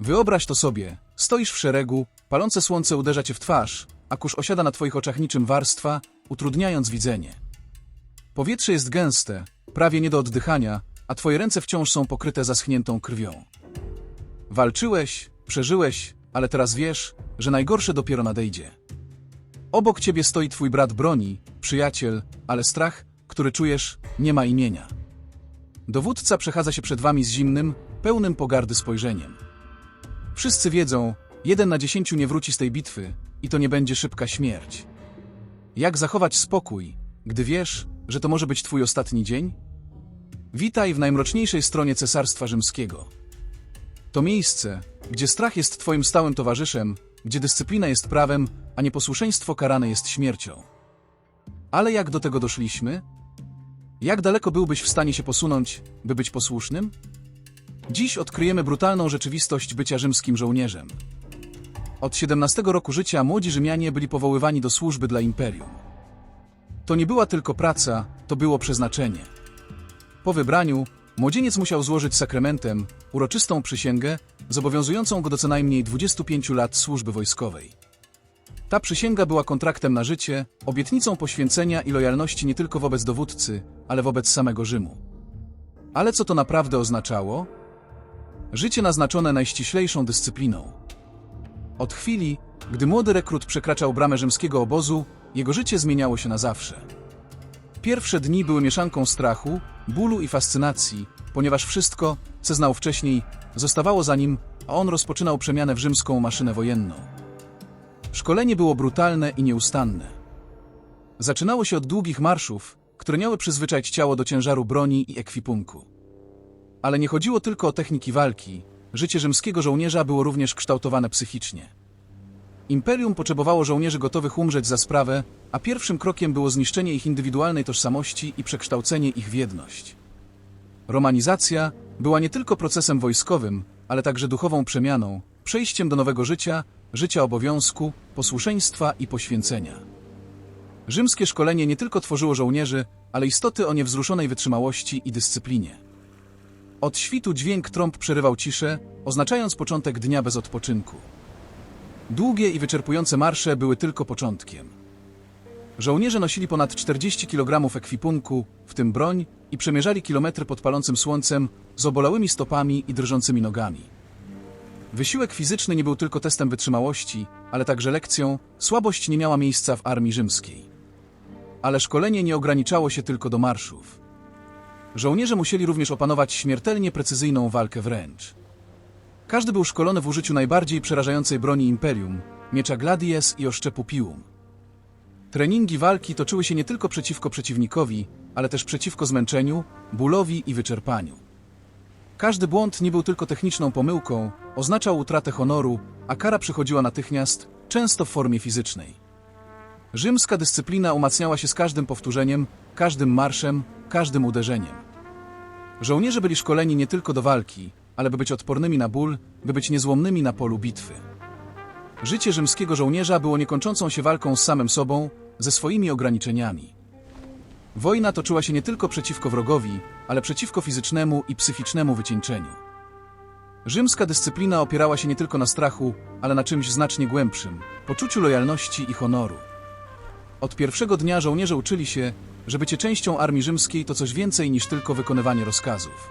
Wyobraź to sobie. Stoisz w szeregu, palące słońce uderza cię w twarz, a kurz osiada na twoich oczach niczym warstwa, utrudniając widzenie. Powietrze jest gęste, prawie nie do oddychania, a twoje ręce wciąż są pokryte zaschniętą krwią. Walczyłeś, przeżyłeś, ale teraz wiesz, że najgorsze dopiero nadejdzie. Obok ciebie stoi twój brat broni, przyjaciel, ale strach, który czujesz, nie ma imienia. Dowódca przechadza się przed wami z zimnym, pełnym pogardy spojrzeniem. Wszyscy wiedzą, jeden na dziesięciu nie wróci z tej bitwy i to nie będzie szybka śmierć. Jak zachować spokój, gdy wiesz, że to może być twój ostatni dzień? Witaj w najmroczniejszej stronie Cesarstwa Rzymskiego. To miejsce, gdzie strach jest twoim stałym towarzyszem, gdzie dyscyplina jest prawem, a nieposłuszeństwo karane jest śmiercią. Ale jak do tego doszliśmy? Jak daleko byłbyś w stanie się posunąć, by być posłusznym? Dziś odkryjemy brutalną rzeczywistość bycia rzymskim żołnierzem. Od 17 roku życia młodzi Rzymianie byli powoływani do służby dla imperium. To nie była tylko praca, to było przeznaczenie. Po wybraniu młodzieniec musiał złożyć sakramentem uroczystą przysięgę, zobowiązującą go do co najmniej 25 lat służby wojskowej. Ta przysięga była kontraktem na życie, obietnicą poświęcenia i lojalności nie tylko wobec dowódcy, ale wobec samego Rzymu. Ale co to naprawdę oznaczało? Życie naznaczone najściślejszą dyscypliną. Od chwili, gdy młody rekrut przekraczał bramę rzymskiego obozu, jego życie zmieniało się na zawsze. Pierwsze dni były mieszanką strachu, bólu i fascynacji, ponieważ wszystko, co znał wcześniej, zostawało za nim, a on rozpoczynał przemianę w rzymską maszynę wojenną. Szkolenie było brutalne i nieustanne. Zaczynało się od długich marszów, które miały przyzwyczaić ciało do ciężaru broni i ekwipunku. Ale nie chodziło tylko o techniki walki, życie rzymskiego żołnierza było również kształtowane psychicznie. Imperium potrzebowało żołnierzy gotowych umrzeć za sprawę, a pierwszym krokiem było zniszczenie ich indywidualnej tożsamości i przekształcenie ich w jedność. Romanizacja była nie tylko procesem wojskowym, ale także duchową przemianą, przejściem do nowego życia, życia obowiązku, posłuszeństwa i poświęcenia. Rzymskie szkolenie nie tylko tworzyło żołnierzy, ale istoty o niewzruszonej wytrzymałości i dyscyplinie. Od świtu dźwięk trąb przerywał ciszę, oznaczając początek dnia bez odpoczynku. Długie i wyczerpujące marsze były tylko początkiem. Żołnierze nosili ponad 40 kg ekwipunku, w tym broń, i przemierzali kilometry pod palącym słońcem z obolałymi stopami i drżącymi nogami. Wysiłek fizyczny nie był tylko testem wytrzymałości, ale także lekcją, słabość nie miała miejsca w armii rzymskiej. Ale szkolenie nie ograniczało się tylko do marszów. Żołnierze musieli również opanować śmiertelnie precyzyjną walkę wręcz. Każdy był szkolony w użyciu najbardziej przerażającej broni imperium miecza gladies i oszczepu piłum. Treningi walki toczyły się nie tylko przeciwko przeciwnikowi, ale też przeciwko zmęczeniu, bólowi i wyczerpaniu. Każdy błąd nie był tylko techniczną pomyłką, oznaczał utratę honoru, a kara przychodziła natychmiast, często w formie fizycznej. Rzymska dyscyplina umacniała się z każdym powtórzeniem, każdym marszem, każdym uderzeniem. Żołnierze byli szkoleni nie tylko do walki, ale by być odpornymi na ból, by być niezłomnymi na polu bitwy. Życie rzymskiego żołnierza było niekończącą się walką z samym sobą, ze swoimi ograniczeniami. Wojna toczyła się nie tylko przeciwko wrogowi, ale przeciwko fizycznemu i psychicznemu wycieńczeniu. Rzymska dyscyplina opierała się nie tylko na strachu, ale na czymś znacznie głębszym poczuciu lojalności i honoru. Od pierwszego dnia żołnierze uczyli się, że bycie częścią armii rzymskiej to coś więcej niż tylko wykonywanie rozkazów.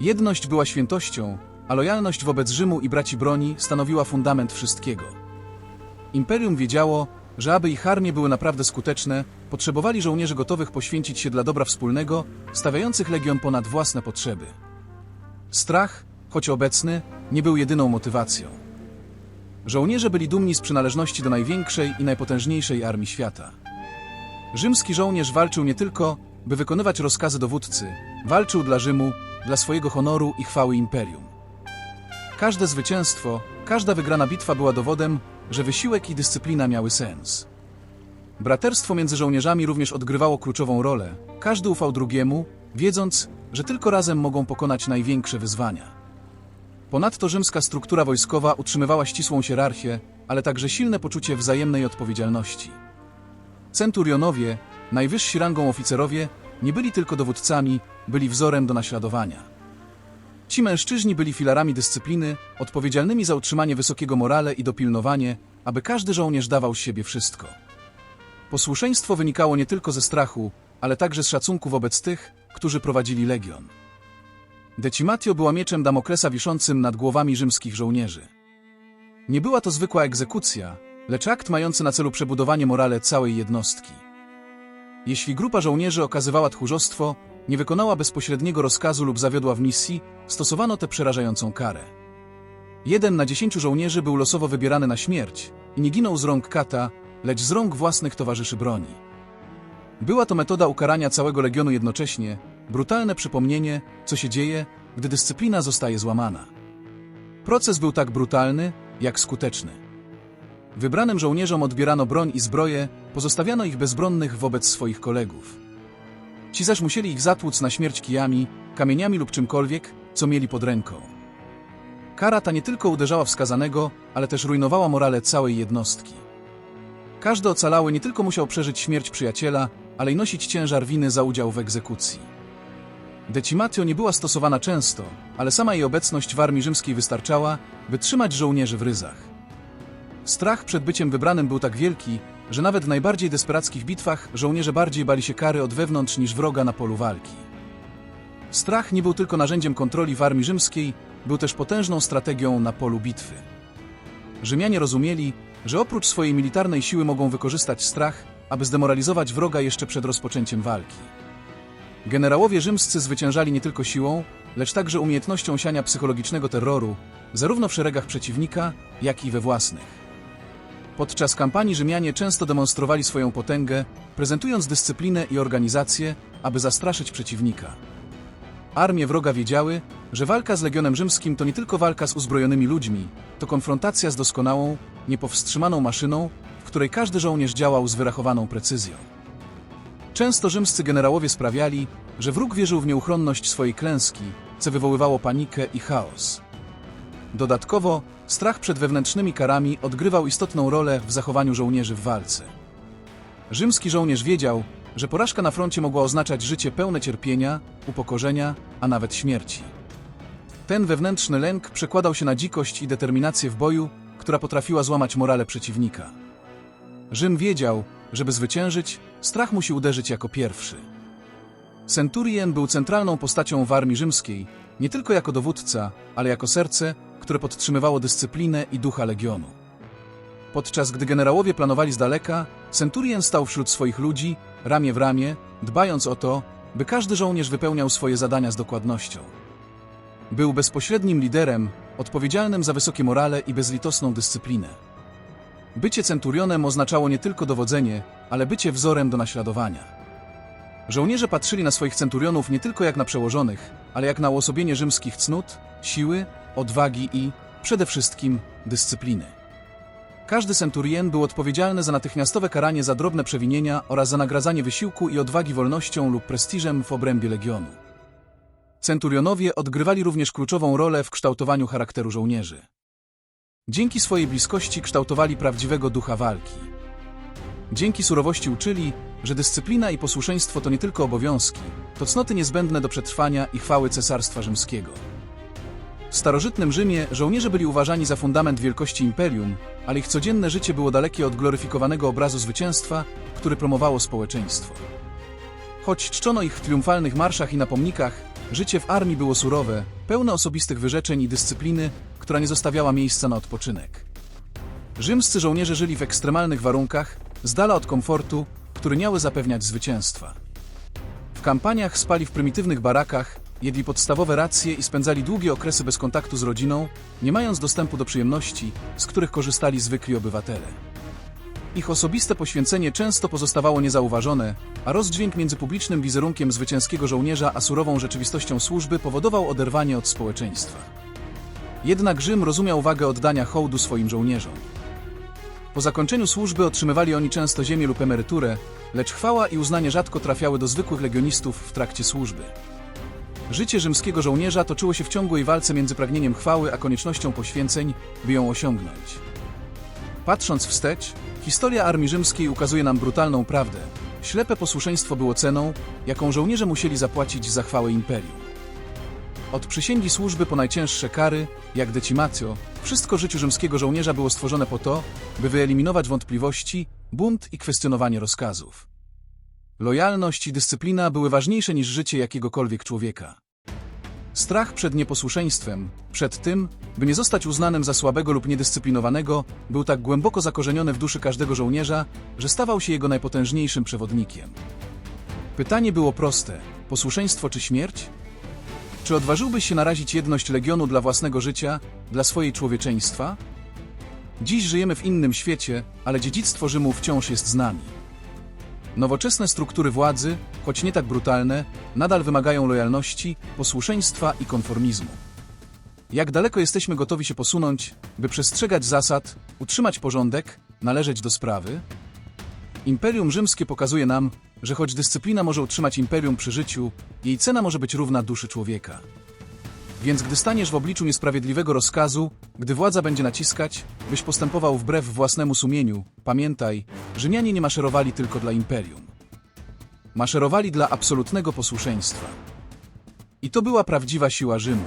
Jedność była świętością, a lojalność wobec Rzymu i braci broni stanowiła fundament wszystkiego. Imperium wiedziało, że aby ich armie były naprawdę skuteczne, potrzebowali żołnierzy gotowych poświęcić się dla dobra wspólnego, stawiających legion ponad własne potrzeby. Strach, choć obecny, nie był jedyną motywacją. Żołnierze byli dumni z przynależności do największej i najpotężniejszej armii świata. Rzymski żołnierz walczył nie tylko, by wykonywać rozkazy dowódcy, walczył dla Rzymu, dla swojego honoru i chwały imperium. Każde zwycięstwo, każda wygrana bitwa była dowodem, że wysiłek i dyscyplina miały sens. Braterstwo między żołnierzami również odgrywało kluczową rolę. Każdy ufał drugiemu, wiedząc, że tylko razem mogą pokonać największe wyzwania. Ponadto rzymska struktura wojskowa utrzymywała ścisłą hierarchię, ale także silne poczucie wzajemnej odpowiedzialności. Centurionowie, najwyżsi rangą oficerowie, nie byli tylko dowódcami, byli wzorem do naśladowania. Ci mężczyźni byli filarami dyscypliny, odpowiedzialnymi za utrzymanie wysokiego morale i dopilnowanie, aby każdy żołnierz dawał z siebie wszystko. Posłuszeństwo wynikało nie tylko ze strachu, ale także z szacunku wobec tych, którzy prowadzili legion. Decimatio była mieczem Damoklesa wiszącym nad głowami rzymskich żołnierzy. Nie była to zwykła egzekucja, lecz akt mający na celu przebudowanie morale całej jednostki. Jeśli grupa żołnierzy okazywała tchórzostwo, nie wykonała bezpośredniego rozkazu lub zawiodła w misji, stosowano tę przerażającą karę. Jeden na dziesięciu żołnierzy był losowo wybierany na śmierć i nie ginął z rąk kata, lecz z rąk własnych towarzyszy broni. Była to metoda ukarania całego legionu jednocześnie, brutalne przypomnienie, co się dzieje, gdy dyscyplina zostaje złamana. Proces był tak brutalny, jak skuteczny. Wybranym żołnierzom odbierano broń i zbroję, pozostawiano ich bezbronnych wobec swoich kolegów. Ci zaś musieli ich zatłuc na śmierć kijami, kamieniami lub czymkolwiek, co mieli pod ręką. Kara ta nie tylko uderzała w skazanego, ale też rujnowała morale całej jednostki. Każdy ocalały nie tylko musiał przeżyć śmierć przyjaciela, ale i nosić ciężar winy za udział w egzekucji. Decimatio nie była stosowana często, ale sama jej obecność w armii rzymskiej wystarczała, by trzymać żołnierzy w ryzach. Strach przed byciem wybranym był tak wielki, że nawet w najbardziej desperackich bitwach żołnierze bardziej bali się kary od wewnątrz niż wroga na polu walki. Strach nie był tylko narzędziem kontroli w armii rzymskiej, był też potężną strategią na polu bitwy. Rzymianie rozumieli, że oprócz swojej militarnej siły mogą wykorzystać strach, aby zdemoralizować wroga jeszcze przed rozpoczęciem walki. Generałowie rzymscy zwyciężali nie tylko siłą, lecz także umiejętnością siania psychologicznego terroru, zarówno w szeregach przeciwnika, jak i we własnych. Podczas kampanii Rzymianie często demonstrowali swoją potęgę, prezentując dyscyplinę i organizację, aby zastraszyć przeciwnika. Armie wroga wiedziały, że walka z Legionem Rzymskim to nie tylko walka z uzbrojonymi ludźmi, to konfrontacja z doskonałą, niepowstrzymaną maszyną, w której każdy żołnierz działał z wyrachowaną precyzją. Często rzymscy generałowie sprawiali, że wróg wierzył w nieuchronność swojej klęski, co wywoływało panikę i chaos. Dodatkowo, strach przed wewnętrznymi karami odgrywał istotną rolę w zachowaniu żołnierzy w walce. Rzymski żołnierz wiedział, że porażka na froncie mogła oznaczać życie pełne cierpienia, upokorzenia, a nawet śmierci. Ten wewnętrzny lęk przekładał się na dzikość i determinację w boju, która potrafiła złamać morale przeciwnika. Rzym wiedział, żeby zwyciężyć, strach musi uderzyć jako pierwszy. Centurien był centralną postacią w armii rzymskiej, nie tylko jako dowódca, ale jako serce, które podtrzymywało dyscyplinę i ducha legionu. Podczas gdy generałowie planowali z daleka, Centurien stał wśród swoich ludzi, ramię w ramię, dbając o to, by każdy żołnierz wypełniał swoje zadania z dokładnością. Był bezpośrednim liderem, odpowiedzialnym za wysokie morale i bezlitosną dyscyplinę. Bycie centurionem oznaczało nie tylko dowodzenie, ale bycie wzorem do naśladowania. Żołnierze patrzyli na swoich centurionów nie tylko jak na przełożonych, ale jak na uosobienie rzymskich cnót, siły, odwagi i, przede wszystkim, dyscypliny. Każdy centurien był odpowiedzialny za natychmiastowe karanie za drobne przewinienia oraz za nagradzanie wysiłku i odwagi wolnością lub prestiżem w obrębie legionu. Centurionowie odgrywali również kluczową rolę w kształtowaniu charakteru żołnierzy. Dzięki swojej bliskości kształtowali prawdziwego ducha walki. Dzięki surowości uczyli, że dyscyplina i posłuszeństwo to nie tylko obowiązki, to cnoty niezbędne do przetrwania i chwały Cesarstwa Rzymskiego. W starożytnym Rzymie żołnierze byli uważani za fundament wielkości imperium, ale ich codzienne życie było dalekie od gloryfikowanego obrazu zwycięstwa, który promowało społeczeństwo. Choć czczono ich w triumfalnych marszach i na pomnikach, życie w armii było surowe, pełne osobistych wyrzeczeń i dyscypliny, która nie zostawiała miejsca na odpoczynek. Rzymscy żołnierze żyli w ekstremalnych warunkach, z dala od komfortu, który miały zapewniać zwycięstwa. W kampaniach spali w prymitywnych barakach, jedli podstawowe racje i spędzali długie okresy bez kontaktu z rodziną, nie mając dostępu do przyjemności, z których korzystali zwykli obywatele. Ich osobiste poświęcenie często pozostawało niezauważone, a rozdźwięk między publicznym wizerunkiem zwycięskiego żołnierza a surową rzeczywistością służby powodował oderwanie od społeczeństwa. Jednak Rzym rozumiał wagę oddania hołdu swoim żołnierzom. Po zakończeniu służby otrzymywali oni często ziemię lub emeryturę, lecz chwała i uznanie rzadko trafiały do zwykłych legionistów w trakcie służby. Życie rzymskiego żołnierza toczyło się w ciągłej walce między pragnieniem chwały a koniecznością poświęceń, by ją osiągnąć. Patrząc wstecz, historia armii rzymskiej ukazuje nam brutalną prawdę. Ślepe posłuszeństwo było ceną, jaką żołnierze musieli zapłacić za chwałę imperium. Od przysięgi służby po najcięższe kary, jak decimatio, wszystko życiu rzymskiego żołnierza było stworzone po to, by wyeliminować wątpliwości, bunt i kwestionowanie rozkazów. Lojalność i dyscyplina były ważniejsze niż życie jakiegokolwiek człowieka. Strach przed nieposłuszeństwem, przed tym, by nie zostać uznanym za słabego lub niedyscyplinowanego, był tak głęboko zakorzeniony w duszy każdego żołnierza, że stawał się jego najpotężniejszym przewodnikiem. Pytanie było proste: posłuszeństwo czy śmierć? Czy odważyłbyś się narazić jedność legionu dla własnego życia, dla swojej człowieczeństwa? Dziś żyjemy w innym świecie, ale dziedzictwo Rzymu wciąż jest z nami. Nowoczesne struktury władzy, choć nie tak brutalne, nadal wymagają lojalności, posłuszeństwa i konformizmu. Jak daleko jesteśmy gotowi się posunąć, by przestrzegać zasad, utrzymać porządek, należeć do sprawy? Imperium Rzymskie pokazuje nam, że choć dyscyplina może utrzymać imperium przy życiu, jej cena może być równa duszy człowieka. Więc gdy staniesz w obliczu niesprawiedliwego rozkazu, gdy władza będzie naciskać, byś postępował wbrew własnemu sumieniu, pamiętaj, Rzymianie nie maszerowali tylko dla imperium. Maszerowali dla absolutnego posłuszeństwa. I to była prawdziwa siła Rzymu.